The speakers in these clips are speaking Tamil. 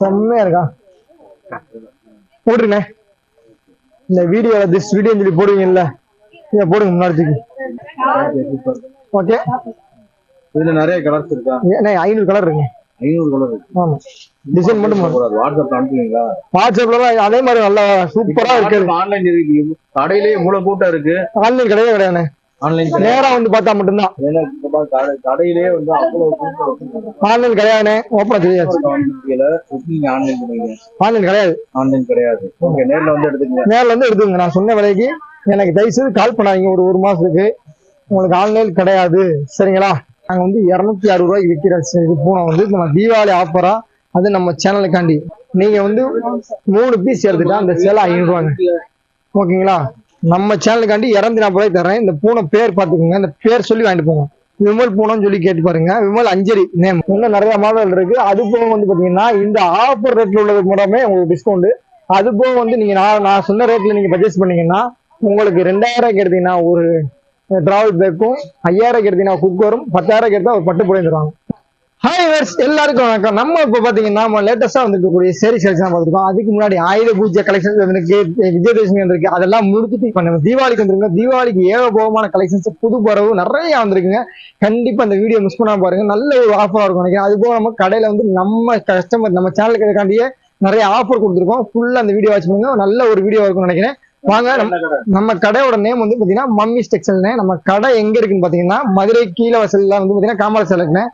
செம்மையா இருக்கா? போட்டுருண்ணே இந்த வீடியோ திஸ் வீடியோன்னு சொல்லி போடுவீங்கல்ல? இதை போடுங்க முன்னாடி ஓகே இதுல நிறைய கலர்ஸ் இருக்கா? ஐநூறு கலர் இருக்குங்க ஐநூறு கலர் இருக்கு. ஆமா. டிசைன் மட்டும் போதும். கூடாது வாட்ஸ்அப்ல அனுப்புவீங்களா? வாட்ஸ்அப்ல அதே மாதிரி நல்லா சூப்பரா இருக்குது ஆன்லைன் இருக்கு கடையிலேயே இவ்வளவு கூட்டம் இருக்கு. ஆன்லைன் கிடையவே கிடையாது ஆன்லைன் நேரா வந்து பார்த்தா மட்டும்தான். கடையிலேயே வந்து. ஆன்லைன் தெரியாது. எப்படி நீங்க ஆன்லைன் ஆன்லைன் கிடையாது. ஆன்லைன் கிடையாது. நேர்ல வந்து எடுத்துக்கங்க. நேர்ல இருந்து எடுத்துங்க நான் சொன்ன விலைக்கு எனக்கு தயவு செய்து கால் பண்ணாதீங்க. ஒரு ஒரு மாசத்துக்கு உங்களுக்கு ஆன்லைன் கிடையாது. சரிங்களா? நாங்க வந்து இருநூத்தி அறுபது ரூபாய்க்கு விற்கிற பூனை வந்து நம்ம தீபாவளி ஆஃபரா அது நம்ம சேனலுக்காண்டி நீங்க வந்து மூணு பீஸ் எடுத்துட்டா அந்த சேலை ஐநூறு ரூபாங்க ஓகேங்களா நம்ம சேனலுக்காண்டி இரநூத்தி நாற்பது ரூபாய் தரேன். இந்த பூனை பேர் பார்த்துக்கோங்க. இந்த பேர் சொல்லி வாங்கிட்டு போங்க. விமல் பூனைன்னு சொல்லி கேட்டு பாருங்க. விமல் அஞ்சலி நேம் இன்னும் நிறைய மாடல் இருக்கு. அது போக வந்து பாத்தீங்கன்னா இந்த ஆஃபர் ரேட்ல உள்ளது மூலமே உங்களுக்கு டிஸ்கவுண்ட் அது போக வந்து நீங்க நான் நான் சொன்ன ரேட்ல நீங்க பர்ச்சேஸ் பண்ணீங்கன்னா உங்களுக்கு ரெண்டாயிரம் எடுத்தீங்கன்னா ஒரு டிராவல் பேக்கும் ஐயாயிரம் எடுத்தீங்கன்னா குக்கரும் பத்தாயிரம் எடுத்தா ஒரு பட்டு புடவை தருவாங்க. ஹாய் வேர்ஸ் எல்லாருக்கும் வணக்கம். நம்ம இப்ப பாத்தீங்கன்னா நம்ம லேட்டஸ்டா வந்துருக்கக்கூடிய சேரி சேல்ஸ் தான் பார்த்துருக்கோம். அதுக்கு முன்னாடி ஆயுத பூஜை கலெக்ஷன்ஸ் வந்திருக்கு விஜயதசமி வந்திருக்கு. அதெல்லாம் முடிச்சுட்டு இப்ப நம்ம தீபாவளிக்கு வந்துருங்க தீபாவளிக்கு ஏகபோகமான கலெக்ஷன்ஸ் புது பரவு நிறைய வந்திருக்குங்க. கண்டிப்பா இந்த வீடியோ மிஸ் பண்ணாம பாருங்க. நல்ல ஒரு ஆஃபரா இருக்கும் நினைக்கிறேன். அது போக நம்ம கடையில வந்து நம்ம கஸ்டமர் நம்ம சேனலுக்காண்டியே நிறைய ஆஃபர் கொடுத்துருக்கோம். ஃபுல்லா அந்த வீடியோ வாட்ச் பண்ணுங்க. நல்ல ஒரு வீடியோ இருக்கும்னு நினைக்கிறேன். வாங்க நம்ம நம்ம கடையோட நேம் வந்து பாத்தீங்கன்னா மம்மிஸ் டெக்ஸ்டைல்னே நம்ம கடை எங்க இருக்குன்னு பாத்தீங்கன்னா மதுரை கீழ வசல்ல வந்து பாத்தீங்கன்னா காமராஜ் இருக்குண்ணே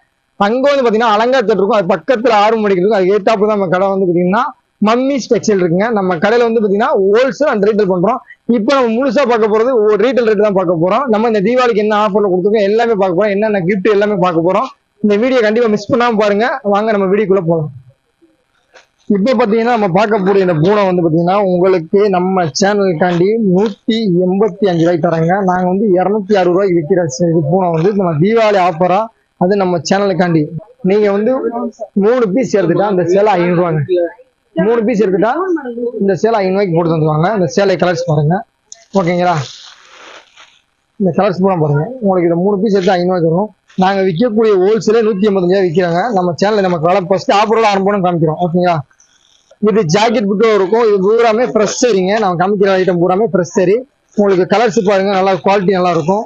அங்க வந்து பாத்தீங்கன்னா அலங்காரத்தில் இருக்கும். அது பக்கத்துல ஆறு மணிக்கு இருக்கும். அது ஏத்தாப்பு தான் நம்ம கடை வந்து பாத்தீங்கன்னா மம்மிஸ் டெக்ஸ்டைல் இருக்குங்க. நம்ம கடையில வந்து பாத்தீங்கன்னா ஹோல்சேல் அண்ட் ரீட்டைல் பண்றோம். இப்போ நம்ம முழுசா பார்க்க போறது ஒரு ரீட்டைல் ரேட் தான் பார்க்க போறோம். நம்ம இந்த தீபாவளிக்கு என்ன ஆஃபர்ல கொடுத்துருக்கோம் எல்லாமே பார்க்க போறோம். என்னென்ன கிஃப்ட் எல்லாமே பார்க்க போறோம். இந்த வீடியோ கண்டிப்பா மிஸ் பண்ணாம பாருங்க. வாங்க நம்ம வீடியோக்குள்ள போகலாம் இப்போ பாத்தீங்கன்னா நம்ம பார்க்கக்கூடிய இந்த பூனை வந்து பாத்தீங்கன்னா உங்களுக்கு நம்ம சேனலுக்காண்டி நூத்தி எண்பத்தி அஞ்சு ரூபாய்க்கு தராங்க. நாங்க வந்து இருநூத்தி அறுபது ரூபாய்க்கு விற்கிற பூனை வந்து நம்ம தீபாவளி ஆஃபரா அது நம்ம சேனலுக்காண்டி. நீங்க வந்து மூணு பீஸ் எடுத்துட்டா அந்த சேலை ஐநூறு ரூபாங்க. மூணு பீஸ் எடுத்துட்டா இந்த சேலை ஐநூறு ரூபாய்க்கு போட்டு தந்துருவாங்க. இந்த சேலை கலர்ஸ் பாருங்க. ஓகேங்களா? இந்த கலர்ஸ் பூரா பாருங்க. உங்களுக்கு இந்த மூணு பீஸ் எடுத்து ஐநூறு தரும் நாங்கள் விற்கக்கூடிய ஹோல்சேலே நூற்றி ஐம்பத்தஞ்சா விற்கிறாங்க நம்ம சேனலில் நம்ம கலர் ஃபஸ்ட்டு ஆஃபரோட அனுப்பணும் காமிக்கிறோம். ஓகேங்களா? இது ஜாக்கெட் புட்டும் இருக்கும். இது பூராமே ஃப்ரெஷ் சரிங்க. நம்ம காமிக்கிற ஐட்டம் பூராமே ஃப்ரெஷ் சரி. உங்களுக்கு கலர்ஸ் பாருங்க. நல்லா குவாலிட்டி நல்லா இருக்கும்.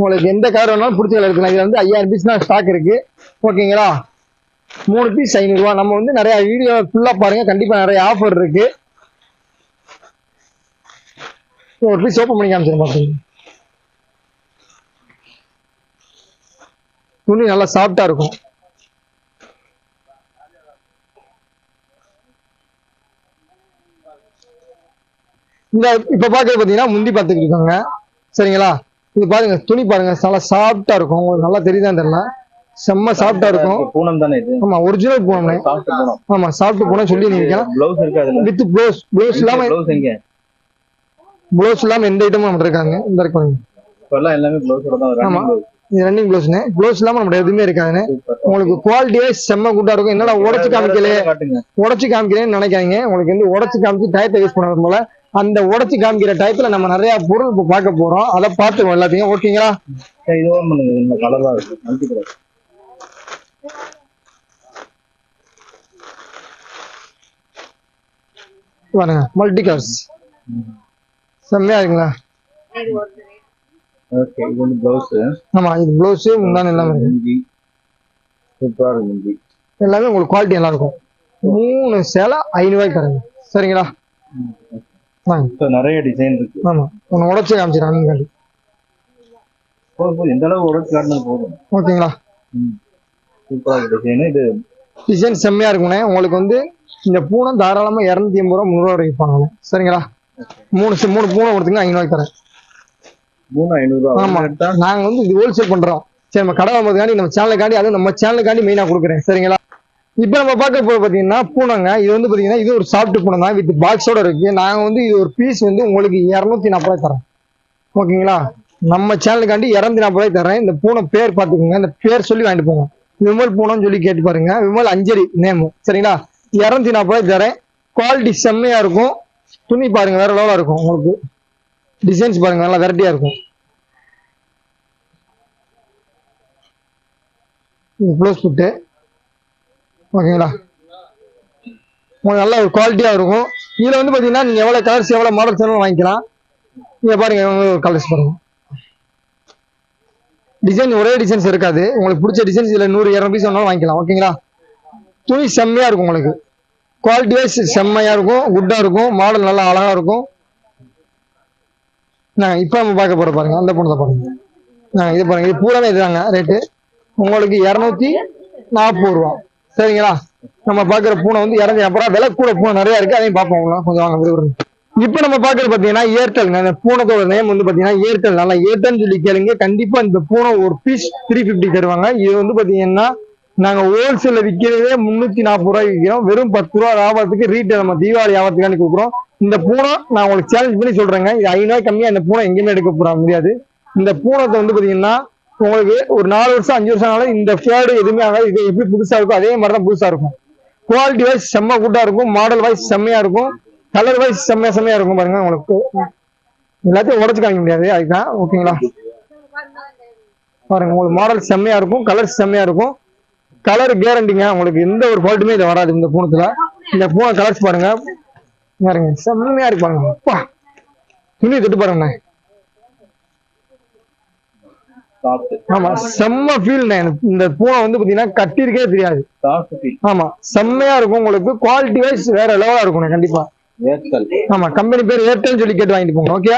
உங்களுக்கு எந்த கலர் வேணாலும் பிடிச்ச கலர் எடுக்கலாம். இது வந்து ஐயாயிரம் பீஸ் தான் ஸ்டாக் இருக்கு. ஓகேங்களா மூணு பீஸ் ஐநூறுரூவா நம்ம வந்து நிறைய வீடியோ ஃபுல்லாக பாருங்க. கண்டிப்பாக நிறைய ஆஃபர் இருக்கு. ஒரு பீஸ் ஓப்பன் பண்ணி காமிச்சிருங்க பாத்துங்க துணி நல்லா சாஃப்டா இருக்கும். இந்த இப்ப பாக்குறது பாத்தீங்கன்னா முந்தி பார்த்துட்டு இருக்காங்க. சரிங்களா? இது பாருங்க துணி பாருங்க நல்லா சாஃப்டா இருக்கும். உங்களுக்கு நல்லா தெரியுதான்னு தெரியல? செம்ம சாஃப்டா இருக்கும். பூனம் தானே இது? ஆமா ஒரிஜினல் சாஃப்ட் பூனம் ஆமா சாப்பிட்டு போனா சொல்லி நீங்க பிளவுஸ் இருக்கு அதுல. வித் ப்ளவுஸ் ப்ளவுஸ் இல்லாம பிளவுஸ் எங்க? ப்ளவுஸ் இல்லாம எந்த ஐட்டமும் நம்ம இருக்காங்க? இந்த இருக்காங்க இப்ப எல்லாம் எல்லாமே பிளவுஸோட தான் ஆமா. இது ரன்னிங் ப்ளவுஸ்னு ப்ளவுஸ் இல்லாம நம்ம எதுவுமே இருக்காதுன்னு. உங்களுக்கு குவாலிட்டியே செம்ம கூட்டா இருக்கும். என்னடா உடச்சு காமிக்கலையே? உடச்சு காமிக்கிறேன்னு நினைக்காதீங்க. உங்களுக்கு வந்து உடச்சு காமிச்சு டயத்தை யூஸ் பண்ண போல அந்த உடச்சு காமிக்கிற டயத்துல நம்ம நிறைய பொருள் இப்ப பார்க்க போறோம். அதை பார்த்துக்கோம் எல்லாத்தையும். ஓகேங்களா சரி, இது ஓன் பண்ணுங்க. இந்த கலர் தான் இருக்கு. மல்டி கலர் பாருங்க. மல்டி கலர்ஸ் செம்மையா இருக்குங்களா? ஓகே இது வந்து பிளவுஸ் ஆமா இது ப்ளவுஸ் முந்தான எல்லாமே இருக்கு. சூப்பரா இருக்கு எல்லாமே உங்களுக்கு குவாலிட்டி நல்லா இருக்கும். மூணு சேலை ஐநூறுவாய்க்கு தரேங்க சரிங்களா? நிறைய டிசைன் இருக்கு. ஆமா. ஒன்னு உடச்சு காமிச்சிடறாங்க போதும் எந்த அளவு உடச்சு காட்டினது போதும். ஓகேங்களா? சூப்பரா இருக்கு டிசைன் இது டிசைன் செம்மையா இருக்குண்ணே உங்களுக்கு வந்து இந்த பூனை தாராளமா இரநூத்தி எண்பது ரூபா முந்நூறு வரைக்கும் விற்பாங்க சரிங்களா? மூணு சி- மூணு பூனை கொடுத்தீங்க ஐநூறுவாய்க்கு தரேன். மூணு ஐநூறு ரூபா. ஆமா. நாங்க வந்து இது ஹோல்சேல் பண்றோம். சரி நம்ம கடை வாங்குறதுக்காண்டி நம்ம சேனலுக்காண்டி அதுவும் நம்ம சேனலுக்காண்டி மெயினா கொடுக்குறேன். சரிங்களா? இப்போ நம்ம பார்க்க போற பாத்தீங்கன்னா பூனைங்க. இது வந்து பாத்தீங்கன்னா இது ஒரு சாஃப்ட் பூனை தான் வித் பாக்ஸோட இருக்கு. நாங்க வந்து இது ஒரு பீஸ் வந்து உங்களுக்கு இரநூத்தி நாற்பது ரூபாய் தரேன். ஓகேங்களா? நம்ம சேனலுக்காண்டி இரநூத்தி நாற்பது ரூபாய் தரேன். இந்த பூனை பேர் பாத்துக்கோங்க இந்த பேர் சொல்லி வாங்கிட்டு போங்க. விமல் பூனைன்னு சொல்லி கேட்டு பாருங்க. விமல் அஞ்சலி நேமு சரிங்களா? இரநூத்தி நாற்பது ரூபாய் தரேன். குவாலிட்டி செம்மையா இருக்கும். துணி பாருங்க வேற லெவலா இருக்கும் உங்களுக்கு. டிசைன்ஸ் பாருங்க நல்லா வெரைட்டியா இருக்கும். க்ளோஸ் புட்டு ஓகேங்களா? உங்களுக்கு நல்ல ஒரு குவாலிட்டியாக இருக்கும். இதில் வந்து பார்த்தீங்கன்னா நீங்கள் எவ்வளோ கலர்ஸ் எவ்வளோ மாடல்ஸ் வேணாலும் வாங்கிக்கலாம். நீங்கள் பாருங்கள் ஒரு கலர்ஸ் பாருங்க. டிசைன் ஒரே டிசைன்ஸ் இருக்காது. உங்களுக்கு பிடிச்ச டிசைன்ஸ் இதில் நூறு இரநூறு பீஸ் வேணாலும் வாங்கிக்கலாம். ஓகேங்களா? துணி செம்மையாக இருக்கும் உங்களுக்கு. குவாலிட்டி வைஸ் செம்மையாக இருக்கும். குட்டாக இருக்கும். மாடல் நல்லா அழகாக இருக்கும். நாங்கள் இப்போ நம்ம பார்க்க போகிற பாருங்கள் அந்த பொண்ணு தான் பாருங்கள் நாங்கள் இது பாருங்கள் இது பூராமே இதுதாங்க ரேட்டு உங்களுக்கு இரநூத்தி நாற்பது ரூபா. சரிங்களா? நம்ம பாக்குற பூனை வந்து இரநூத்தி அப்புறம் ரூபா விலை கூட பூனை நிறைய இருக்கு. அதையும் பார்ப்போம் கொஞ்சம் வாங்க விரும்புறேன் இப்போ நம்ம பார்க்கறது பார்த்தீங்கன்னா ஏர்டெல். அந்த பூனத்தோட நேம் வந்து பார்த்தீங்கன்னா ஏர்டெல். நல்லா ஏர்டெல்னு சொல்லி கேளுங்க. கண்டிப்பா இந்த பூனை ஒரு பீஸ் த்ரீ ஃபிஃப்டி தருவாங்க. இது வந்து பார்த்தீங்கன்னா நாங்க ஹோல்சேல விற்கிறதே முன்னூத்தி நாற்பது ரூபாய்க்கு விற்கிறோம் வெறும் பத்து ரூபா லாபத்துக்கு ரீட்டைல் நம்ம தீபாவளி வியாபாரத்துக்காண்டி கொடுக்குறோம். இந்த பூனை நான் உங்களுக்கு சேலஞ்ச் பண்ணி சொல்றேங்க. இது ஐநூறு கம்மியா இந்த பூனை எங்கேயுமே எடுக்க போற முடியாது. இந்த பூனத்தை வந்து பாத்தீங்கன்னா உங்களுக்கு ஒரு நாலு வருஷம் அஞ்சு வருஷம் ஆனாலும் இந்த ஃபேடு எதுவுமே ஆகாது. இது எப்படி புதுசா இருக்கும் அதே மாதிரி தான் புதுசா இருக்கும். குவாலிட்டி வைஸ் செம்ம கூட்டா இருக்கும். மாடல் வைஸ் செம்மையா இருக்கும். கலர் வைஸ் செம்மையா செம்மையா இருக்கும் பாருங்க. உங்களுக்கு எல்லாத்தையும் உடச்சு காமிக்க முடியாது. அதுதான் ஓகேங்களா? பாருங்க உங்களுக்கு மாடல் செம்மையா இருக்கும். கலர் செம்மையா இருக்கும். கலர் கேரண்டிங்க உங்களுக்கு எந்த ஒரு ஃபால்ட்டுமே இது வராது இந்த பூனத்துல இந்த பூனை கலர்ஸ் பாருங்க. பாருங்க செம்மையா இருக்கு பாருங்க. அப்பா. துணி தொட்டு பாருங்க சாஃப்ட் ஆமா செம்ம ஃபீல் இந்த பூனை வந்து பாத்தீங்கன்னா கட்டியிருக்கே தெரியாது. ஆமா செம்மையா இருக்கும். உங்களுக்கு குவாலிட்டி வைஸ் வேற லெவலா இருக்கும் கண்டிப்பா. ஆமா கம்பெனி பேர் ஏர்டெல் சொல்லி கேட்டு வாங்கிட்டு போங்க ஓகே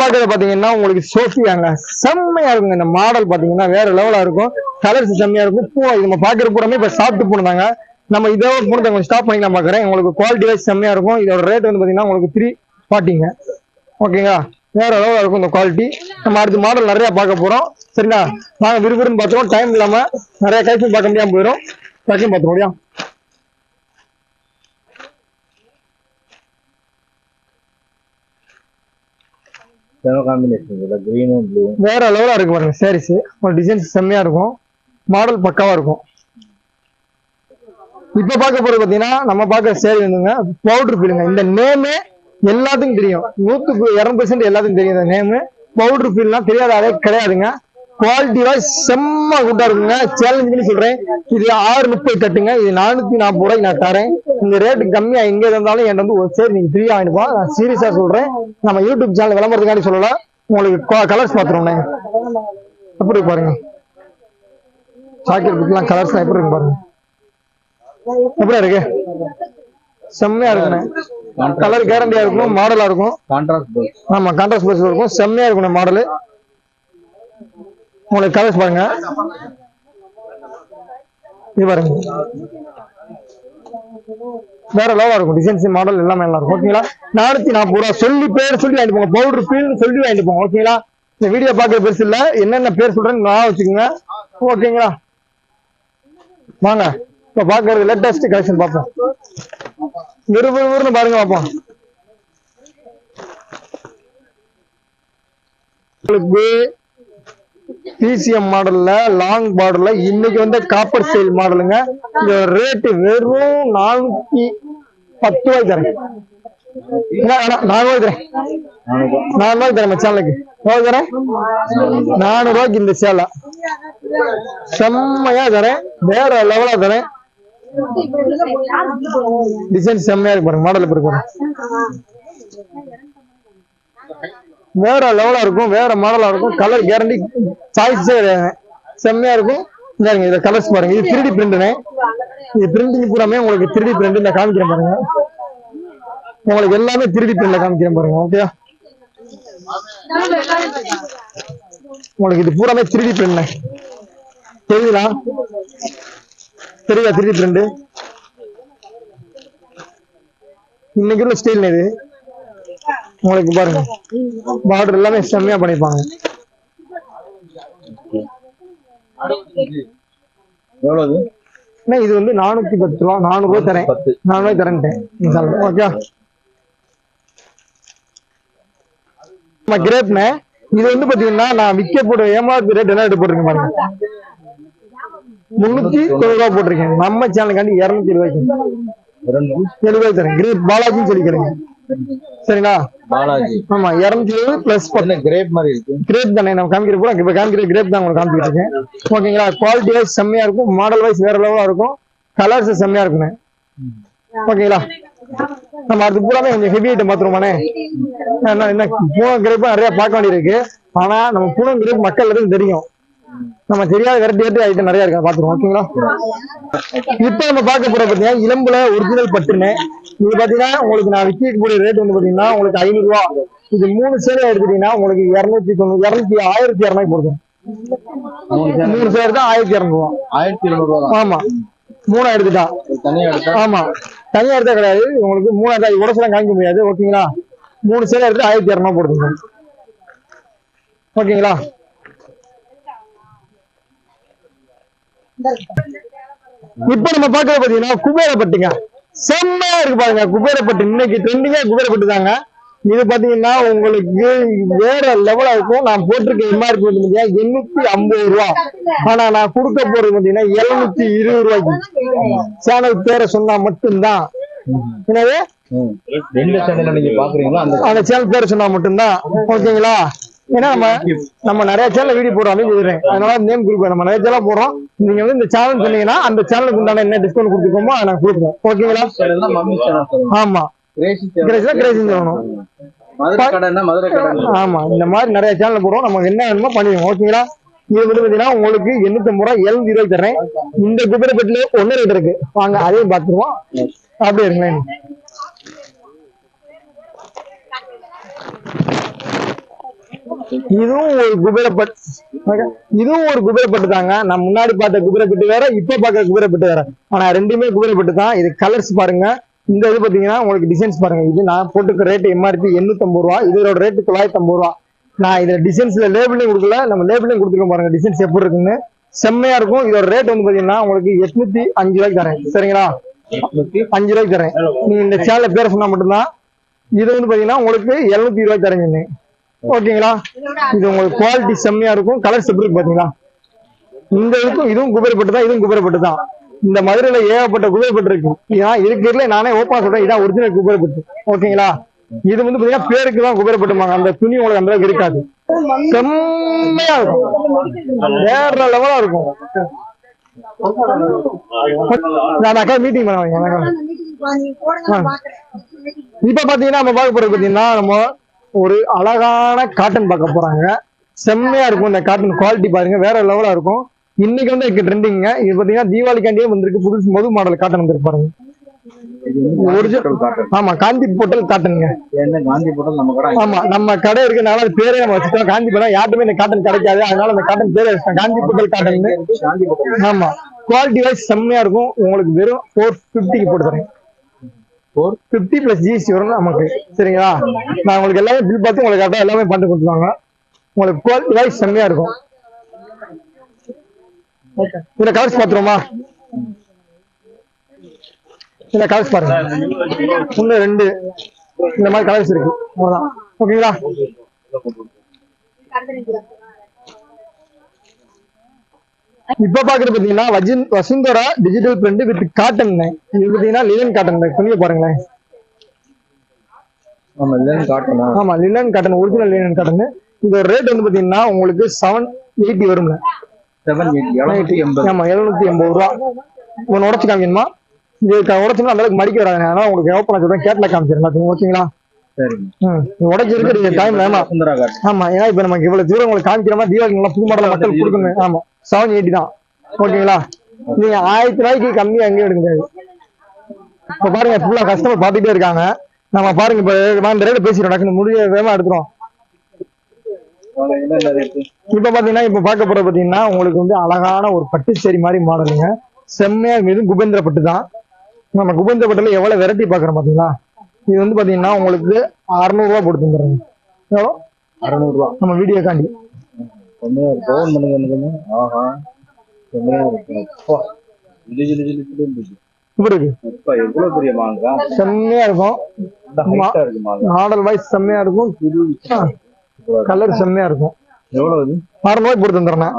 பாக்குறது பாத்தீங்கன்னா உங்களுக்கு சோஃபியாங்க. செம்மையா இருக்குங்க. இந்த மாடல் பாத்தீங்கன்னா வேற லெவலா இருக்கும். கலர்ஸ் செம்மையா இருக்கும். பூ நம்ம பாக்குற பூரமே இப்ப சாப்பிட்டு போனாங்க நம்ம இதோ பூனத்தை கொஞ்சம் ஸ்டாப் பண்ணி நான் பாக்குறேன். உங்களுக்கு குவாலிட்டி வைஸ் செம்மையா இருக்கும். இதோட ரேட் வந்து பாத்தீங்கன்னா உங்களுக்கு த்ரீ ஃபார்ட்டிங்க ஓகேங்களா வேற லெவலா இருக்கும் இந்த குவாலிட்டி நம்ம அடுத்த மாடல் நிறைய பார்க்க போறோம். சரிங்களா? நாங்க விறுவிறுன்னு பார்த்துருவோம். டைம் இல்லாம நிறைய கைக்கும் பார்க்க முடியாம போயிடும் கைக்கும் பார்த்துருவோம் முடியும் வேற லெவலா இருக்கு பாருங்க சாரீஸ் ஒரு டிசைன்ஸ் செம்மையா இருக்கும். மாடல் பக்காவா இருக்கும். இப்ப பார்க்க போறது பாத்தீங்கன்னா நம்ம பார்க்க சேரி வந்துங்க பவுடர் ஃபீலுங்க இந்த நேமே எல்லாத்துக்கும் தெரியும். நூத்துக்கு இரநூறு பெர்சென்ட் எல்லாத்துக்கும் தெரியும் இந்த நேமு பவுடர் ஃபீல்லாம் தெரியாத ஆளே கிடையாதுங்க. குவாலிட்டி வைஸ் செம்ம குட்டா இருக்குங்க. சேலஞ்ச் பண்ணி சொல்றேன். இது ஆறு முப்பது கட்டுங்க இது நானூத்தி நாற்பது ரூபாய்க்கு நான் தரேன். இந்த ரேட்டு கம்மியா எங்க இருந்தாலும் என்கிட்ட வந்து ஒரு சரி நீங்க ஃப்ரீயா வாங்கிட்டு நான் சீரியஸா சொல்றேன். நம்ம யூடியூப் சேனல் விளம்பரத்துக்காண்டி சொல்லலாம் உங்களுக்கு கலர்ஸ் பாத்துருவோண்ணே எப்படி பாருங்க. சாக்கெட் புக்லாம் கலர்ஸ் எப்படி இருக்கு பாருங்க. எப்படி இருக்கு? செம்மையா இருக்குண்ணே. கலர் கேரண்டியா இருக்கும் மாடலா இருக்கும் கான்ட்ராஸ்ட் ஆமா கான்ட்ராஸ்ட் பஸ் இருக்கும் செம்மையா இருக்கும் மாடலு உங்களுக்கு கலர்ஸ் பாருங்க. இது பாருங்க. வேற லோவா இருக்கும். டிசைன்ஸ் மாடல் எல்லாமே நல்லா இருக்கும். ஓகேங்களா நானூத்தி நாற்பது ரூபா. சொல்லி பேர் சொல்லி வாங்கிட்டு போங்க. பவுடர் ஃபீல் சொல்லி வாங்கிட்டு போங்க. ஓகேங்களா இந்த வீடியோ பார்க்க பெருசு இல்ல. என்னென்ன பேர் சொல்றேன்னு நான் வச்சுக்கோங்க. ஓகேங்களா வாங்க. இப்ப பாக்குறது லேட்டஸ்ட் கலெக்ஷன் பார்ப்போம். விறுவிறுன்னு பாருங்க பார்ப்போம் உங்களுக்கு பிசிஎம் மாடல்ல லாங் பார்டர்ல இன்னைக்கு வந்து காப்பர் ஸ்டைல் மாடலுங்க இந்த ரேட்டு வெறும் நானூத்தி பத்து ரூபாய் தரேன். என்ன நானூறு தரேன். நானூறு ரூபாய் தரேன் நம்ம சேனலுக்கு எவ்வளவு தரேன். நானூறு ரூபாய்க்கு இந்த சேலை. செம்மையா தரேன். வேற லெவலா தரேன். டிசைன் செம்மையா இருக்கு பாருங்க மாடல் இருக்கு பாருங்க. வேற லெவலா இருக்கும் வேற மாடலா இருக்கும். கலர் கேரண்டி சாய்ஸே செம்மையா இருக்கும். பாருங்க இத கலர்ஸ் பாருங்க. இது 3D பிரிண்ட்னே இது பிரிண்டிங் பூராமே உங்களுக்கு 3D பிரிண்ட் இந்த காமிக்கிறேன் பாருங்க. உங்களுக்கு எல்லாமே 3D பிரிண்ட்ல காமிக்கிறேன் பாருங்க ஓகே உங்களுக்கு இது பூராமே 3D பிரிண்ட் தெரியுதா? தெரியுதா? 3D பிரிண்ட் இன்னைக்கு உள்ள ஸ்டைல் இது? உங்களுக்கு பாருங்க. பார்டர் எல்லாமே செம்மையா பண்ணிருப்பாங்க. இது வந்து நானூத்தி பத்து ரூபா நானூறு ரூபாய் தரேன். நானூறு ரூபாய் தரேன்ட்டேன். ஓகே. நம்ம கிரேப்னே இது வந்து பாத்தீங்கன்னா நான் விற்க போட ஏமாத்து ரேட் என்ன ரேட் போட்டிருக்கேன் பாருங்க. முன்னூத்தி தொண்ணூறு ரூபா போட்டிருக்கேன் நம்ம சேனலுக்காண்டி இருநூத்தி ரெண்டு எழுபது தரேன். கிரேப் பாலாஜின்னு சொல்லிக்கிறேங்க. சரிங்களா? பாலாஜி. ஆமா இருநூத்தி எழுபது பிளஸ் கிரேப் மாதிரி இருக்கு? கிரேப் தானே? நம்ம காமிக்கிற கூட இப்ப காமிக்கிற கிரேப் தான் உங்களுக்கு காமிச்சிட்டு இருக்கேன். ஓகேங்களா? குவாலிட்டி வைஸ் செம்மையா இருக்கும். மாடல் வைஸ் வேற லெவலா இருக்கும். கலர்ஸ் செம்மையா இருக்குண்ணே ஓகேங்களா? நம்ம அடுத்து பூராமே கொஞ்சம் ஹெவி ஐட்டம் பாத்துருமானே என்ன பூனம் கிரேப் நிறைய பார்க்க வேண்டியிருக்கு. ஆனா நம்ம பூனம் கிரேப் மக்கள் எல்லாருக்கும் தெரியும். நம்ம தெரியாத வெரைட்டி ஐட்டம் நிறைய இருக்கு. பாத்துருவோம் ஓகேங்களா? இப்ப நம்ம பார்க்க போற பாத்தீங்கன்னா இளம்புல ஒரிஜினல் பட்டுன்னு. இது பாத்தீங்கன்னா உங்களுக்கு நான் விற்கக்கூடிய ரேட் வந்து பாத்தீங்கன்னா உங்களுக்கு ஐநூறு ரூபா இது மூணு சேலை எடுத்துட்டீங்கன்னா உங்களுக்கு இருநூத்தி தொண்ணூறு இருநூத்தி ஆயிரத்தி இரநூறு போடுது மூணு சேலை. தான் ஆயிரத்தி இரநூறுவா ஆயிரத்தி இருநூறு ரூபா தான். ஆமா. மூணா எடுத்துட்டா. தனியா எடுத்தா? ஆமா. தனியா எடுத்தா கிடையாது. உங்களுக்கு மூணு எடுத்தா உடச்சலாம் காமிக்க முடியாது. ஓகேங்களா? மூணு சேலை எடுத்து ஆயிரத்தி இரநூறு போடுதுங்க ஓகேங்களா? இப்ப நம்ம பாக்குறது பாத்தீங்கன்னா குபேரப்பட்டுங்க. செம்மையா இருக்கு பாருங்க குபேரப்பட்டு. இன்னைக்கு ட்ரெண்டிங்கா குபேரப்பட்டு தாங்க இது பாத்தீங்கன்னா உங்களுக்கு வேற லெவலா இருக்கும். நான் போட்டிருக்க எம்ஆர்பி வந்து பாத்தீங்கன்னா எண்ணூத்தி ஐம்பது ரூபா. ஆனா நான் கொடுக்க போறது பாத்தீங்கன்னா எழுநூத்தி இருபது ரூபாய்க்கு. சேனல் பேரை சொன்னா மட்டும்தான். எனவே. எந்த சேனல்ல நீங்க பாக்குறீங்களோ? அந்த அந்த சேனல் பேரை சொன்னா மட்டும்தான். ஓகேங்களா? ஏன்னா நம்ம நம்ம நிறைய சேனல் வீடியோ போடுறோம் சொல்றேன் அதனால நேம் குரூப் நம்ம நிறைய சேனல் போடுறோம். நீங்க வந்து இந்த சேனல் சொன்னீங்கன்னா அந்த சேனலுக்கு உண்டான என்ன டிஸ்கவுண்ட் கொடுத்துக்கோமோ அதை நான் கொடுக்குறேன் ஓகேங்களா? ஆமா. கிரேசி கிரேசியா கிரேசி சொல்லணும். ஆமா. இந்த மாதிரி நிறைய சேனல் போடுறோம். நமக்கு என்ன வேணுமோ பண்ணிடுவோம். ஓகேங்களா? இது வந்து பாத்தீங்கன்னா உங்களுக்கு எண்ணூத்தி ரூபா எழுநூத்தி இருபது தர்றேன். இந்த குதிரைப்பட்டில ஒன்னு ரெண்டு இருக்கு. வாங்க அதையும் பாத்துருவோம் அப்படியே இருங்களேன். இதுவும் ஒரு குபேரப்பட்டு இதுவும் ஒரு குபேரப்பட்டு தாங்க நான் முன்னாடி பார்த்த குபேரப்பட்டு வேற இப்ப பார்க்க குபேரப்பட்டு வேற. ஆனா ரெண்டுமே குபேரப்பட்டு தான். இது கலர்ஸ் பாருங்க. இந்த இது பாத்தீங்கன்னா உங்களுக்கு டிசைன்ஸ் பாருங்க. இது நான் போட்டுக்க ரேட் எம்ஆர்பி எண்ணூத்தம்பது ரூபா. இதோட ரேட்டு தொள்ளாயிரத்தி ஐம்பது ரூபா. நான் இதுல டிசைன்ஸ்ல லேபிளையும் கொடுக்கல. நம்ம லேபிளையும் கொடுத்துருக்கோம் பாருங்க. டிசைன்ஸ் எப்படி இருக்குன்னு. செம்மையா இருக்கும். இதோட ரேட் வந்து பாத்தீங்கன்னா உங்களுக்கு எட்நூத்தி அஞ்சு ரூபாய்க்கு தரேன். சரிங்களா? அஞ்சு ரூபாய்க்கு தரேன். நீங்க இந்த சேனல் பேர சொன்னா மட்டும்தான். இது வந்து பாத்தீங்கன்னா உங்களுக்கு எழுநூத்தி ரூபாய்க்கு தரேன். ஓகேங்களா? இது உங்களுக்கு குவாலிட்டி செம்மையா இருக்கும். கலர்ஸ் எப்படி இருக்கு பாத்தீங்களா? இந்த இதுக்கும் இதுவும் குபேரப்பட்டு தான் இதுவும் குபேரப்பட்டு தான். இந்த மதுரையில ஏகப்பட்ட குபேரப்பட்டு இருக்கு. இதான் இருக்கிறதுல நானே ஓப்பனா சொல்றேன். இதான் ஒரிஜினல் குபேரப்பட்டு ஓகேங்களா? இது வந்து பாத்தீங்கன்னா பேருக்கு தான் குபேரப்பட்டுமாங்க அந்த துணி உங்களுக்கு அந்த அளவுக்கு இருக்காது. செம்மையா இருக்கும். வேற லெவலா இருக்கும். அக்கா மீட்டிங் பண்ண வைங்க இப்ப பாத்தீங்கன்னா நம்ம பார்க்க போறது பாத்தீங்கன்னா நம்ம ஒரு அழகான காட்டன் பார்க்க போறாங்க. செம்மையா இருக்கும் இந்த காட்டன் குவாலிட்டி பாருங்க வேற லெவலா இருக்கும். இன்னைக்கு வந்து இருக்கு ட்ரெண்டிங்க இது பாத்தீங்கன்னா தீபாவளிக்காண்டியே வந்திருக்கு. புதுசு மது மாடல் காட்டன் வந்திருக்கு பாருங்க. ஒரிஜினல் காட்டன் ஆமா காந்தி போட்டல் காட்டனுங்க ஆமா நம்ம கடை இருக்கனால அது பேரே நம்ம வச்சுட்டோம். காந்தி போட்டா யாருமே இந்த காட்டன் கிடைக்காது. அதனால அந்த காட்டன் பேரே வச்சுட்டோம். காந்தி போட்டல் காட்டன் ஆமா குவாலிட்டி வைஸ் செம்மையா இருக்கும். உங்களுக்கு வெறும் ஃபோர் ஃபிஃப்டிக்கு போட்டு தரேன். ஃபோர் ஃபிஃப்டி பிளஸ் ஜிஎஸ்டி வரும் நமக்கு. சரிங்களா? நான் உங்களுக்கு எல்லாமே பில் பார்த்து உங்களுக்கு கரெக்டாக எல்லாமே பண்ணி கொடுத்துருவாங்க. உங்களுக்கு குவாலிட்டி வைஸ் செம்மையாக இருக்கும். இதில் கலர்ஸ் பாத்துருமா இதில் கலர்ஸ் பாருங்க. ஒன்று ரெண்டு. இந்த மாதிரி கலர்ஸ் இருக்கு. அவ்வளோதான் ஓகேங்களா இப்ப பாக்குறது பாத்தீங்கன்னா வஜின் Vasundhara digital print with cotton இது பாத்தீங்கன்னா லினன் காட்டன் துணியை பாருங்களேன். ஆமா இல்லன்னு காட்டனா ஆமா linen cotton original linen cotton இதோட ரேட் வந்து பாத்தீங்கன்னா உங்களுக்கு செவன் எயிட்டி வரும்ல. செவன் எயிட்டி எழுநூத்தி எண்பது. ஆமா எழுநூத்தி எண்பது ரூபா. ஒன்னு உடச்சு காமிக்கணுமா? இது உடைச்சோம்னா அந்த அளவுக்கு மடிக்க வராது அதனால உங்களுக்கு ஓப்பன் சொல்றேன். கேட்ல எல்லாத்தையும் ஓகேங்களா? உடச்சி இருக்கு டைம்ல ஆமா. ஆமா ஏன்னா இப்ப நமக்கு இவ்வளவு தூரம் உங்களுக்கு காமிக்கிற மாதிரி தீபாவளி புது மாடல மக்கள் கொடுக்கணும் ஆமா. செவன் எயிட்டி தான். ஓகேங்களா? நீங்க ஆயிரத்தி ரூபாய்க்கு கம்மியா எங்கேயும் எடுக்க முடியாது. இப்ப பாருங்க ஃபுல்லா கஸ்டமர் பாத்துட்டே இருக்காங்க. நம்ம பாருங்க இப்ப இந்த ரேட் பேசிடுறோம் டக்குனு முடிய வேகமா எடுத்துரும் ரேட்டு இப்ப பாத்தீங்கன்னா இப்ப பார்க்க போறது பாத்தீங்கன்னா உங்களுக்கு வந்து அழகான ஒரு பட்டுச்சேரி மாதிரி மாடலுங்க செம்மையா இது குபேந்திர பட்டு தான். நம்ம குபேந்திர பட்டுல எவ்வளவு வெரைட்டி பாக்குறோம் பாத்தீங்களா? இது வந்து பாத்தீங்கன்னா உங்களுக்கு 600 ரூபாய் போட்டு தந்துடுறேன். எவ்வளோ? அறுநூறு ரூபா. நம்ம வீடியோ காண்டி. செம்மையா இருக்கு. ஃபோன் பண்ணுங்க எனக்கு கொஞ்சம். ஆஹா. செம்மையா இருக்கு. அப்பா. ஜிலு ஜிலு ஜிலு ஜிலு இருந்துச்சு இப்படி இருக்கு. அப்பா எவ்வளவு பெரிய மாங்கா? செம்மையா இருக்கும். மாடல் வைஸ் செம்மையா இருக்கும். கலர் செம்மையா இருக்கும். எவ்வளவு இது அறுநூறு போட்டு தந்துடுறேன்.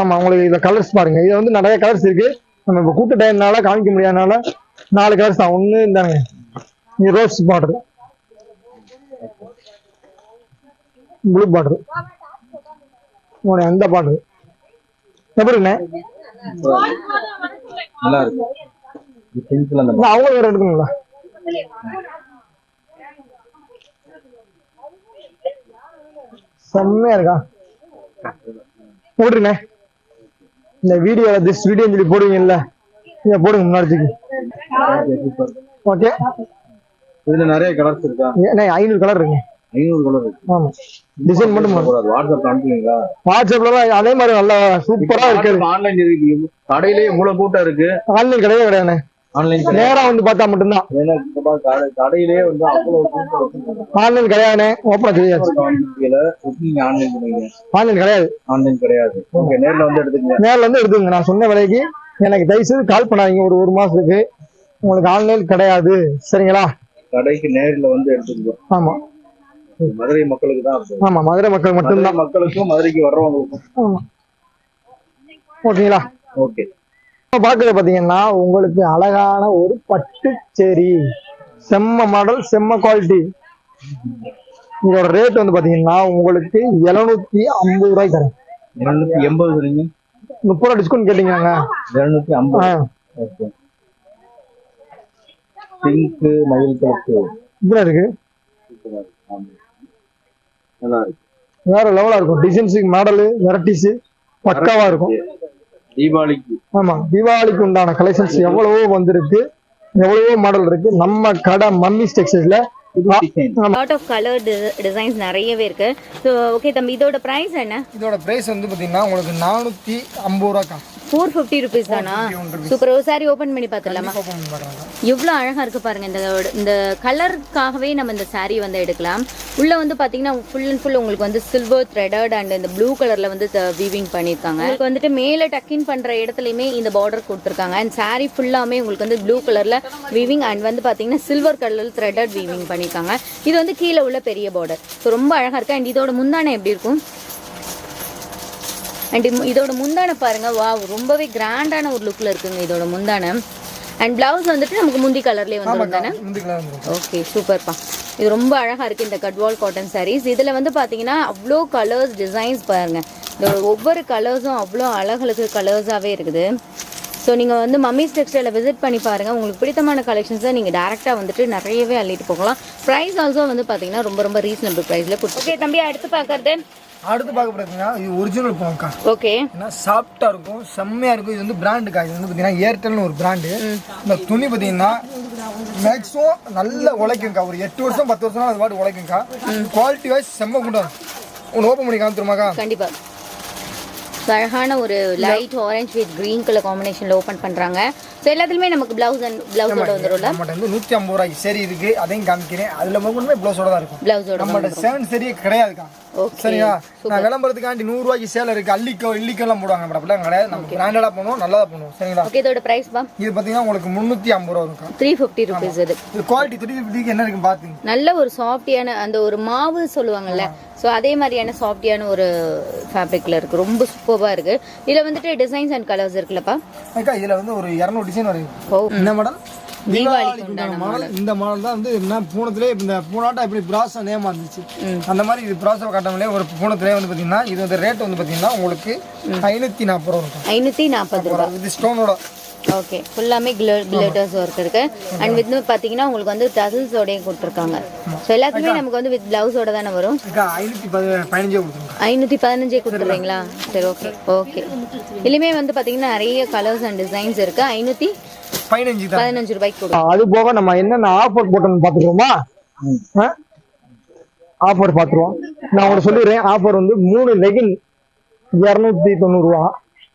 ஆமா உங்களுக்கு இதுல கலர்ஸ் பாருங்க. இது வந்து நிறைய கலர்ஸ் இருக்கு. நம்ம இப்ப கூட்ட டைம்னால காமிக்க முடியாதனால நாலு கலர்ஸ் தான். ஒண்ணு இந்தாங்க. ரோஸ் பார்டர் ப்ளூ பார்டர் உனக்கு எந்த பார்டர் எப்படிண்ணே நல்லா இருக்கு. அவங்களும் வேற எடுக்கணுங்களா செம்மையா இருக்கா? போடுறேண்ணே இந்த வீடியோ திஸ் வீடியோன்னு சொல்லி போடுவீங்கல்ல. இதை போடுங்க முன்னாடி ஓகே இதுல நிறைய கலர்ஸ் இருக்கா? ஐநூறு கலர் இருக்குங்க. ஐநூறு கலர் ஆமா. டிசைன் மட்டும் போதும். கூடாது வாட்ஸ்அப் அனுப்புவீங்களா? வாட்ஸ்அப்ல அதே மாதிரி நல்லா சூப்பரா இருக்கு. ஆன்லைன் இருக்கு கடையிலேயே இவ்வளவு கூட்டம் இருக்கு. ஆன்லைன் கிடையவே கிடையாதுண்ணே. ஆன்லைன் நேரா வந்து பார்த்தா மட்டும்தான். ஏன்னா இந்த மாதிரி கடை- கடையிலேயே வந்து அவ்வளவு. ஆன்லைன் கிடையாதுண்ணே. ஓப்பனா தெரியாது. நீங்க ஆன்லைன் பண்ணுவீங்க. ஆன்லைன் கிடையாது. ஆன்லைன் கிடையாது. ஓகே நேர்ல வந்து எடுத்துக்கங்க. நேர்ல வந்து எடுத்துங்க நான் சொன்ன விலைக்கு எனக்கு தயவுசெய்து கால் பண்ணாதீங்க. ஒரு ஒரு மாசத்துக்கு. உங்களுக்கு ஆன்லைன் கிடையாது. சரிங்களா? கடைக்கு நேர்ல வந்து எடுத்துக்கோ ஆமா. மதுரை மக்களுக்கு தான். ஆமா மதுரை மக்கள் மட்டும்தான். மக்களுக்கும் மதுரைக்கு வர்றவங்களுக்கும் ஆமா. ஓகேங்களா? ஓகே. இப்ப பாக்குறது பாத்தீங்கன்னா உங்களுக்கு அழகான ஒரு பட்டு சேரி செம்ம மாடல் செம்ம குவாலிட்டி இதோட ரேட் வந்து பாத்தீங்கன்னா உங்களுக்கு எழுநூத்தி ஐம்பது ரூபாய்க்கு தரேன். இருநூத்தி எண்பது வரீங்க முப்பது ரூபா டிஸ்கவுண்ட் கேட்டீங்களாங்க? இருநூத்தி ஆ, ஐம்பது ஓகே. பிங்க் மயில் கலப்பு. இப்படி இருக்கு. நல்லா இருக்கு. வேற லெவலா இருக்கும். டிசைன்ஸுக்கு மாடலு வெரைட்டிஸ் பக்காவா இருக்கும். தீபாவளிக்கு. ஆமா தீபாவளிக்கு உண்டான கலெக்ஷன்ஸ் எவ்வளவோ வந்திருக்கு. எவ்வளவோ மாடல் இருக்கு. நம்ம கடை மம்மி டெக்ஸ்டைல்ஸ்ல லாட் ஆஃப் கலர் டிசைன்ஸ் நிறையவே இருக்கு. ஸோ ஓகே தம்பி இதோட ப்ரைஸ் என்ன? இதோட பிரைஸ் வந்து பாத்தீங்கன்னா உங்களுக்கு நானூத்தி ஐம்பது ரூபாக்கா. ஃபோர் ஃபிஃப்டி ருபீஸ் தானா? சூப்பர். ஒரு சாரி ஓப்பன் பண்ணி பார்த்துடலாமா? எவ்வளோ அழகா இருக்கு பாருங்க. இந்த இந்த கலருக்காகவே நம்ம இந்த saree வந்து எடுக்கலாம். உள்ள வந்து பாத்தீங்கன்னா ஃபுல் அண்ட் ஃபுல் உங்களுக்கு வந்து சில்வர் த்ரெடட் அண்ட் இந்த ப்ளூ கலர்ல வந்து வீவிங் பண்ணியிருக்காங்க. உங்களுக்கு வந்துட்டு மேலே டக்கின் பண்ற இடத்துலயுமே இந்த பார்டர் கொடுத்துருக்காங்க. அண்ட் saree ஃபுல்லாமே உங்களுக்கு வந்து ப்ளூ கலர்ல வீவிங் அண்ட் வந்து பாத்தீங்கன்னா சில்வர் கலர் த்ரெடட் வீவிங் பண்ணியிருக்காங்க. இது வந்து கீழே உள்ள பெரிய பார்டர் ஸோ ரொம்ப அழகா இருக்கு. அண்ட் இதோட முந்தானை எப்படி இருக்கும்? அண்ட் இதோட முந்தானை பாருங்க. வா ரொம்பவே கிராண்டான ஒரு லுக்ல இருக்குங்க இதோட முந்தானை. அண்ட் பிளவுஸ் வந்துட்டு நமக்கு முந்தி கலர்லயே வந்துடும் தானே? ஓகே சூப்பர்ப்பா இது ரொம்ப அழகா இருக்கு இந்த கட்வால் காட்டன் sarees. இதுல வந்து பாத்தீங்கன்னா அவ்வளோ கலர்ஸ் டிசைன்ஸ் பாருங்க. இந்த ஒவ்வொரு கலர்ஸும் அவ்வளோ அழகழகு கலர்ஸாவே இருக்குது. ஸோ நீங்கள் வந்து மம்மிஸ் டெக்ஸ்டைலை விசிட் பண்ணி பாருங்கள் உங்களுக்கு பிடித்தமான கலெக்ஷன்ஸை நீங்கள் டேரெக்டாக வந்துட்டு நிறையவே அள்ளிட்டு போகலாம். ப்ரைஸ் ஆல்சோ வந்து பார்த்தீங்கன்னா ரொம்ப ரொம்ப ரீசனபிள் ப்ரைஸில் கொடுத்து ஓகே தம்பி அடுத்து பார்க்கறது. அடுத்து பார்க்க பார்த்தீங்கன்னா இது ஒரிஜினல் போங்கக்கா ஓகே ஏன்னா சாஃப்டா இருக்கும் செம்மையா இருக்கும். இது வந்து பிராண்டுக்கா இது வந்து பார்த்தீங்கன்னா ஏர்டெல்னு ஒரு பிராண்டு இந்த துணி பார்த்தீங்கன்னா மேக்ஸிமம் நல்ல உழைக்கும்க்கா. ஒரு எட்டு வருஷம் பத்து வருஷம் அது பாட்டு உழைக்கும்க்கா. குவாலிட்டி வைஸ் செம்ம குண்டாகும் ஒன்று ஓப்பன் பண்ணி காமிச்சிருமாக்கா? கண்டிப்பா. So, அழகான ஒரு light orange with green colour காம்பினேஷன்ல ஓபன் பண்றாங்க. ஸோ எல்லாத்துலயுமே நமக்கு பிளவுஸ் அண்ட் பிளவுஸோட வந்துடும்ல நம்மகிட்ட வந்து நூற்றி ஐம்பது ரூபாய்க்கு சரி இருக்கு. அதையும் காமிக்கிறேன். அதில் மட்டுமே ப்ளவுஸோட தான் இருக்கும். பிளவுஸோட நம்மகிட்ட செவன் சரியே கிடையாதுக்கா. சரியா? நான் விளம்பரத்துக்காண்டி நூறு ரூபாய்க்கு சேலை இருக்கு. அள்ளிக்கோ இல்லிக்கோலாம் போடுவாங்க பட் அப்படிலாம் கிடையாது. நம்ம பிராண்டடா பண்ணுவோம் நல்லதா பண்ணுவோம் சரிங்களா? ஓகே இதோட பிரைஸ் பா இது பார்த்தீங்கன்னா உங்களுக்கு முந்நூற்றி ஐம்பது ரூபா இருக்கும் த்ரீ ஃபிஃப்டி ருபீஸ் இது. இது குவாலிட்டி த்ரீ ஃபிஃப்டிக்கு என்ன இருக்கு பாத்துங்க. நல்ல ஒரு சாஃப்டியான அந்த ஒரு மாவு சொல்லுவாங்கல்ல. ஸோ அதே மாதிரியான சாஃப்டியான ஒரு ஃபேப்ரிக்ல இருக்கு. ரொம்ப சூப்பராக இருக்கு. இதுல வந்துட்டு டிசைன்ஸ் அண்ட் கலர்ஸ் இருக்குல்லப்பா? அக்கா இதுல வந்து ஒரு இரநூறு டிசைன் வருது ஓ. இந்த மாடல் இந்த மாடல் தான் வந்து என்ன பூனத்திலே இந்த பூனாட்டா இப்படி பிராசா நேமா இருந்துச்சு. அந்த மாதிரி இது பிராசா காட்டமிலே ஒரு பூனத்திலே வந்து பாத்தீங்கன்னா இது வந்து ரேட் வந்து பாத்தீங்கன்னா உங்களுக்கு ஐநூத்தி நாற்பது ரூபா இருக்கும் ஐநூற்றி நாற்பது ரூபா. இது ஸ்டோனோட ஓகே ஃபுல்லாமே கிளிட்டர்ஸ் ஒர்க் இருக்கு. அண்ட் வித் பார்த்தீங்கன்னா உங்களுக்கு வந்து டசில்ஸோடய கொடுத்துருக்காங்க. ஸோ எல்லாத்துக்குமே நமக்கு வந்து வித் பிளவுஸோட தானே வரும்? ஐநூற்றி பதினஞ்சே கொடுத்துருவீங்களா சரி ஓகே ஓகே இதுலேயுமே வந்து பார்த்தீங்கன்னா நிறைய கலர்ஸ் அண்ட் டிசைன்ஸ் இருக்கு. ஐநூற்றி பதினஞ்சு தான். பதினஞ்சு ரூபாய்க்கு கொடுக்கும் அது போக நம்ம என்னென்ன ஆஃபர் போட்டோம்னு பாத்துருவோமா ஆஃபர் பாத்துருவோம் நான் உங்களுக்கு சொல்லிடுறேன். ஆஃபர் வந்து மூணு லெகின் இரநூத்தி தொண்ணூறுரூவா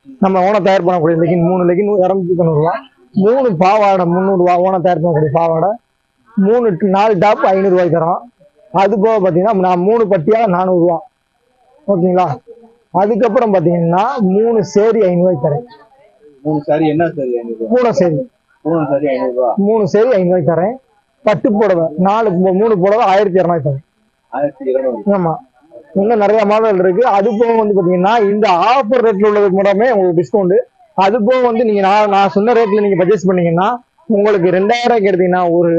நம்ம ஓனம் தயார் பண்ணக்கூடிய லெகின் மூணு லெகின் இரநூத்தி தொண்ணூறுரூவா மூணு பாவாடை முந்நூறுரூவா ஓனம் தயார் பண்ணக்கூடிய பாவாடை. மூணு நாலு டாப் ஐநூறுரூவாய்க்கு தரோம் அது போக பார்த்தீங்கன்னா நான் மூணு பட்டியாக நானூறுரூவா ஓகேங்களா? அதுக்கப்புறம் பார்த்தீங்கன்னா மூணு சேரி ஐநூறுரூவாய்க்கு தரேன் மூணு சாரி என்ன சாரி மூணு சேரி மூணு சாரி ஐநூறு ரூபா. மூணு சேரி ஐநூறுவாய்க்கு தரேன் பட்டு புடவை நாலு மூணு புடவை ஆயிரத்தி இரநூறுவாய்க்கு தரேன் ஆயிரத்தி இருநூறு. ஆமா. இன்னும் நிறைய மாடல் இருக்கு. அது போக வந்து பாத்தீங்கன்னா இந்த ஆஃபர் ரேட்ல உள்ளதுக்கு மட்டுமே உங்களுக்கு டிஸ்கவுண்ட் அது போக வந்து நீங்க நான் நான் சொன்ன ரேட்ல நீங்க பர்ச்சேஸ் பண்ணீங்கன்னா உங்களுக்கு ரெண்டாயிரம் எடுத்தீங்கன்னா ஒரு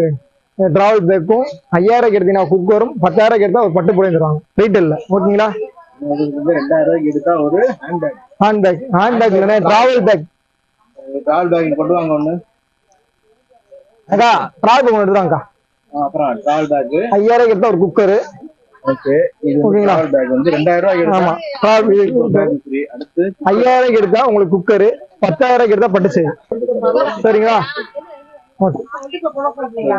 டிராவல் பேக்கும் ஐயாயிரம் எடுத்தீங்கன்னா குக்கரும் பத்தாயிரம் எடுத்தா ஒரு பட்டு புடவை தருவாங்க. ரீட்டெயில்ல ஓகேங்களா? ரெண்டாயிரம் எடுத்தா ஒரு handbag handbag bag இல்லைன்னா டிராவல் பேக் டிராவல் பேக் கொண்டு வாங்க ஒண்ணு. அக்கா ட்ராய் ஒன்று எடுத்துறாங்கக்கா ஆ, அப்புறம் ட்ராவல் பேக் ஐயாயிரம் எடுத்தா ஒரு குக்கரு ஓகே ஓகேங்களா? வந்து ரெண்டாயிரம் ரூபாய்க்கு எடுத்தா அடுத்து ஐயாயிரம் உங்களுக்கு குக்கரு பத்தாயிரம் எடுத்தா பட்டு செய்தி சரிங்களா? ஓகே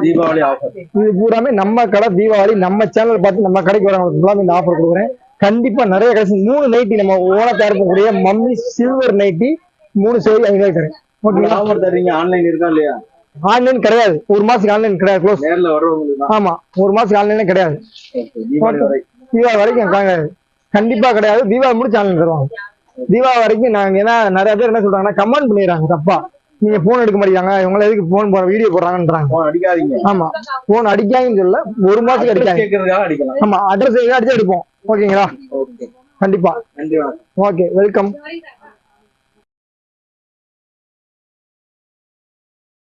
தீபாவளி ஆஃபர் இது பூராமே நம்ம கடை தீபாவளி நம்ம சேனல் பார்த்து நம்ம கடைக்கு வரவங்களுக்கு இந்த ஆஃபர் கொடுக்குறேன். கண்டிப்பா நிறைய கிடைச்சு மூணு நைட்டி நம்ம ஓன தயாரிக்கக்கூடிய மம்மி சில்வர் நைட்டி மூணு சேரி ஐநூறு ஓகேங்களா? ஆஃபர் தரீங்க ஆன்லைன் இருக்கா இல்லையா? ஆன்லைன் கிடையாது. ஒரு மாசத்துக்கு ஆன்லைன் கிடையாது க்ளோஸ் நேர்ல வர்றவங்களுக்கு தான். ஆமா ஒரு மாசத்துக்கு ஆன்லைனே கிடையாது. தீபாவளி வரை தீபாவளி வரைக்கும் கிடையாது கண்டிப்பா கிடையாது. தீபாவளி முடிச்சு ஆன்லைன் தருவாங்க. தீபாவளி வரைக்கும் நாங்க ஏன்னா நிறைய பேர் என்ன சொல்றாங்கன்னா கமெண்ட் பண்ணிடுறாங்க தப்பா. நீங்க போன் எடுக்க மாட்டேங்கிறாங்க இவங்க எதுக்கு போன் போற வீடியோ போடுறாங்கன்றாங்க. போன் அடிக்காதீங்க. ஆமா. போன் அடிக்காங்கன்னு சொல்ல ஒரு மாசத்துக்கு அடிக்காங்க ஆமா அட்ரஸ் அடிச்சு அடிப்போம். ஓகேங்களா ஓகே கண்டிப்பா. Okay welcome